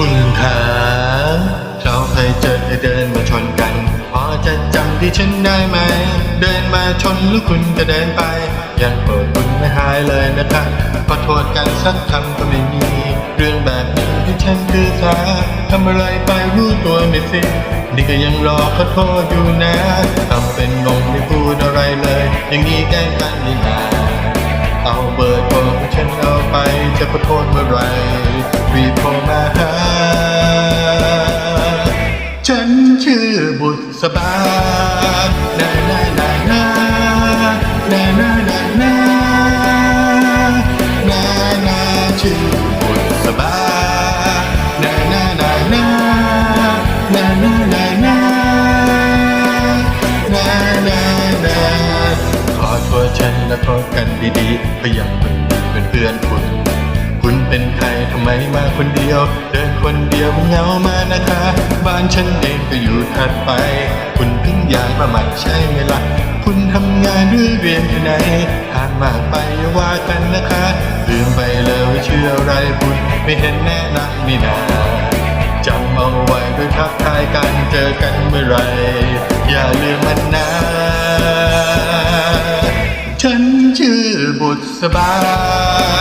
คุณคะเราเคยเจอเดินมาชนกัน พอจะจำที่ฉันได้ไหม เดินมาชนหรือคุณจะเดินไป ยังโกรธคุณไม่หายเลยนะคะขอโทษกันสักคำก็ไม่มี เรื่องแบบนี้ที่ฉันคือสาทำอะไรไปรู้ตัวไม่สินี่ก็ยังรอขอโทษอยู่นะทำเป็นงงไม่พูดอะไรเลย อย่างนี้แกล้กันนี่นา เอาเบอร์โทรของฉันเอาไปจะขอโทษเมื่อไรรีบโทรมาหาฉันชื่อบุษบานานานานานานานานานานาชื่อบุษบานานานานานานานานานานานา ขอโทษฉันและโทษกันดีๆไปยังมึงเป็นเพื่อนคุณ คุณเป็นใครทำไมมาคนเดียว เดินคนเดียวเหงามานะคะ บ้านฉันเองก็อยู่ถัดไป คุณเพิ่งย้ายมาใหม่ใช่ไหมล่ะ คุณทำงานหรือเรียนที่ไหนทางมากไปว่ากันนะคะลืมไปเลยว่าชื่ออะไรคุณไม่เห็นแน่นักนี่นาจำเอาไว้ด้วยทักทายกันเจอกันเมื่อไหรอย่าลืม Sabah.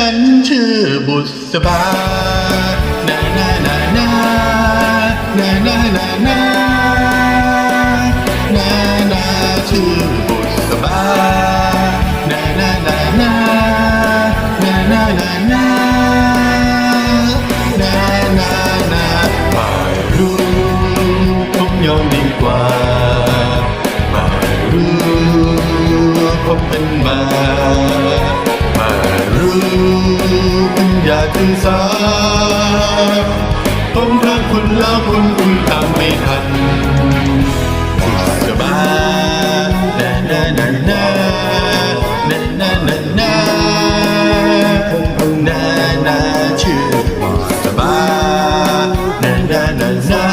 ฉันชื่อบุษบานานานานานานานานานานาชื่อบุษบานานานานานานานานานานานาไม่รู้ผมยอมดีกว่าไม่รู้ผมเป็นมา รู้คุณอยากถึงสาผมรักคุณแล้วคุณคุณทำไม่ทันบุษบานานานานานานานานานานาชื่อบุษบานานานานา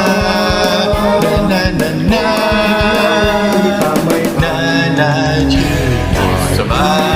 นานานานานานาชื่อบุษบา na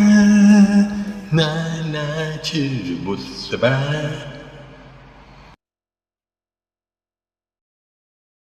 날 낳지를 못해봐.